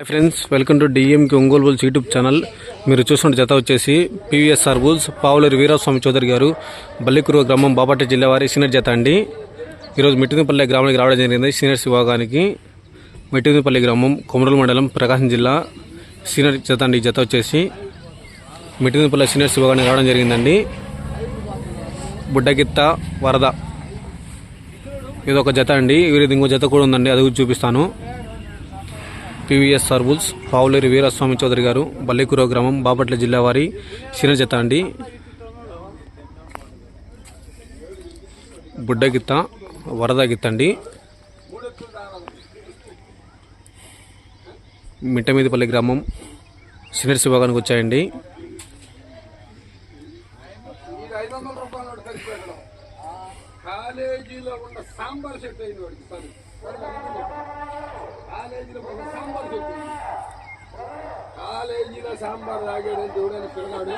Hi friends welcome to డిఎంకి Ongole bulls YouTube channel మీరు చూస్తున్న జత వచ్చేసి పివిఎస్ఆర్ బుల్స్ పావులూరి వీరస్వామి చౌదరి గారు బల్లికురు గ్రామం బాపట్ల జిల్లా వారి సీనియర్ జత అండి. ఈరోజు మిట్టినపల్లి గ్రామానికి రావడం జరిగింది సీనియర్స్ విభాగానికి మిట్టినపల్లి గ్రామం కొమరూలు మండలం ప్రకాశం జిల్లా సీనియర్ జత అండి జత వచ్చేసి. మిట్టినపల్లి సీనియర్స్ విభాగానికి రావడం జరిగిందండి. బుడ్డగిత్త వరద. ఇది ఒక జత అండి వీరిది ఇంకో జత కూడా ఉందండి అది కూడా చూపిస్తాను. పివిఎస్ సర్వుల్స్ పావులేరు వీరస్వామి చౌదరి గారు బల్లికురో గ్రామం బాపట్ల జిల్లా వారి చిన్న అండి. బుడ్డ గిత్త వరద గిత్త అండి. మిట్టమీదిపల్లి గ్రామం సినర్ శివగానికి వచ్చాయండి. కాలేజీలో ఉన్న సాంబార్ సెట్ అయింది వాడికి సరే. కాలేజీలో సాంబార్ సెట్ కాలేజీలో సాంబార్ తాగాడని చూడని పిల్లగాడు